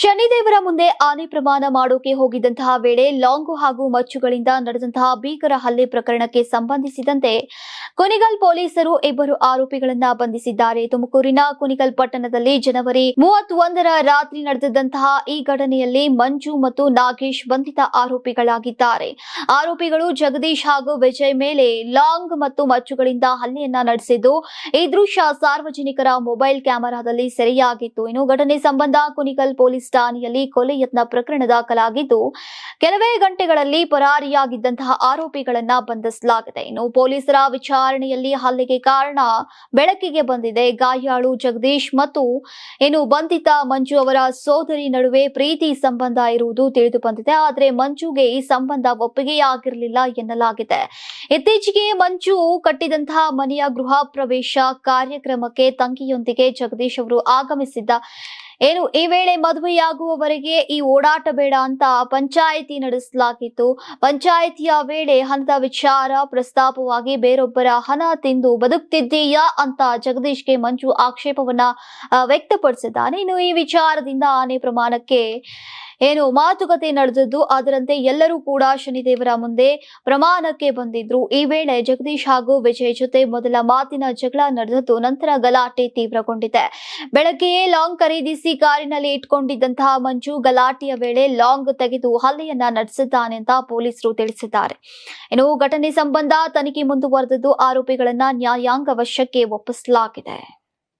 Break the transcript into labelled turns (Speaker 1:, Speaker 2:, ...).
Speaker 1: ಶನಿದೇವರ ಮುಂದೆ ಆನೆ ಪ್ರಮಾಣ ಮಾಡೋಕೆ ಹೋಗಿದ್ದಂತಹ ವೇಳೆ ಲಾಂಗು ಹಾಗೂ ಮಚ್ಚುಗಳಿಂದ ನಡೆದಂತಹ ಭೀಕರ ಹಲ್ಲೆ ಪ್ರಕರಣಕ್ಕೆ ಸಂಬಂಧಿಸಿದಂತೆ ಕುನಿಗಲ್ ಪೊಲೀಸರು ಇಬ್ಬರು ಆರೋಪಿಗಳನ್ನ ಬಂಧಿಸಿದ್ದಾರೆ. ತುಮಕೂರಿನ ಕುನಿಗಲ್ ಪಟ್ಟಣದಲ್ಲಿ ಜನವರಿ ಮೂವತ್ತೊಂದರ ರಾತ್ರಿ ನಡೆದಿದ್ದಂತಹ ಈ ಘಟನೆಯಲ್ಲಿ ಮಂಜು ಮತ್ತು ನಾಗೇಶ್ ಬಂಧಿತ ಆರೋಪಿಗಳಾಗಿದ್ದಾರೆ. ಆರೋಪಿಗಳು ಜಗದೀಶ್ ಹಾಗೂ ವಿಜಯ್ ಮೇಲೆ ಲಾಂಗ್ ಮತ್ತು ಮಚ್ಚುಗಳಿಂದ ಹಲ್ಲೆಯನ್ನ ನಡೆಸಿದ್ದು, ಈ ದೃಶ್ಯ ಸಾರ್ವಜನಿಕರ ಮೊಬೈಲ್ ಕ್ಯಾಮೆರಾದಲ್ಲಿ ಸೆರೆಯಾಗಿತ್ತು. ಇನ್ನು ಘಟನೆ ಸಂಬಂಧ ಕುನಿಗಲ್ ಪೊಲೀಸ್ ಠಾಣೆಯಲ್ಲಿ ಕೊಲೆ ಯತ್ನ ಪ್ರಕರಣ ದಾಖಲಾಗಿದ್ದು, ಕೆಲವೇ ಗಂಟೆಗಳಲ್ಲಿ ಪರಾರಿಯಾಗಿದ್ದಂತಹ ಆರೋಪಿಗಳನ್ನ ಬಂಧಿಸಲಾಗಿದೆ. ಇನ್ನು ಪೊಲೀಸರ ವಿಚಾರಣೆಯಲ್ಲಿ ಹಲ್ಲೆಗೆ ಕಾರಣ ಬೆಳಕಿಗೆ ಬಂದಿದೆ. ಗಾಯಾಳು ಜಗದೀಶ್ ಮತ್ತು ಇನ್ನು ಬಂಧಿತ ಮಂಜು ಅವರ ಸೋದರಿ ನಡುವೆ ಪ್ರೀತಿ ಸಂಬಂಧ ಇರುವುದು ತಿಳಿದು ಬಂದಿದೆ. ಆದರೆ ಮಂಜುಗೆ ಈ ಸಂಬಂಧ ಒಪ್ಪಿಗೆಯಾಗಿರಲಿಲ್ಲ ಎನ್ನಲಾಗಿದೆ. ಇತ್ತೀಚೆಗೆ ಮಂಜು ಕಟ್ಟಿದಂತಹ ಮನೆಯ ಗೃಹ ಪ್ರವೇಶ ಕಾರ್ಯಕ್ರಮಕ್ಕೆ ತಂಗಿಯೊಂದಿಗೆ ಜಗದೀಶ್ ಅವರು ಆಗಮಿಸಿದ್ದ ಏನು, ಈ ವೇಳೆ ಮದುವೆಯಾಗುವವರೆಗೆ ಈ ಓಡಾಟ ಬೇಡ ಅಂತ ಪಂಚಾಯಿತಿ ನಡೆಸಲಾಗಿತ್ತು. ಪಂಚಾಯಿತಿಯ ವೇಳೆ ಹಣದ ವಿಚಾರ, ಪ್ರಸ್ತಾಪವಾಗಿ ಬೇರೊಬ್ಬರ ಹಣ ತಿಂದು ಬದುಕ್ತಿದ್ದೀಯಾ ಅಂತ ಜಗದೀಶ್ಗೆ ಮಂಜು ಆಕ್ಷೇಪವನ್ನ ವ್ಯಕ್ತಪಡಿಸಿದ್ದಾನೆ. ಇನ್ನು ಈ ವಿಚಾರದಿಂದ ಆನೆ ಪ್ರಮಾಣಕ್ಕೆ ಏನು ಮಾತುಕತೆ ನಡೆದಿದ್ದು ಅದರಂತೆ ಎಲ್ಲರೂ ಕೂಡ ಶನಿದೇವರ ಮುಂದೆ ಪ್ರಮಾಣಕ್ಕೆ ಬಂದಿದ್ರು. ಈ ವೇಳೆ ಜಗದೀಶ್ ಹಾಗೂ ವಿಜಯ್ ಜೊತೆ ಮೊದಲ ಮಾತಿನ ಜಗಳ ನಡೆದದ್ದು ನಂತರ ಗಲಾಟೆ ತೀವ್ರಗೊಂಡಿದೆ. ಬೆಳಗ್ಗೆಯೇ ಲಾಂಗ್ ಖರೀದಿಸಿ ಕಾರಿನಲ್ಲಿ ಇಟ್ಕೊಂಡಿದ್ದಂತಹ ಮಂಜು ಗಲಾಟೆಯ ವೇಳೆ ಲಾಂಗ್ ತೆಗೆದು ಹಲ್ಲೆಯನ್ನ ನಡೆಸಿದ್ದಾನೆ ಅಂತ ಪೊಲೀಸರು ತಿಳಿಸಿದ್ದಾರೆ. ಇನ್ನು ಘಟನೆ ಸಂಬಂಧ ತನಿಖೆ ಮುಂದುವರೆದಿದ್ದು ಆರೋಪಿಗಳನ್ನ ನ್ಯಾಯಾಂಗ ವಶಕ್ಕೆ ಒಪ್ಪಿಸಲಾಗಿದೆ.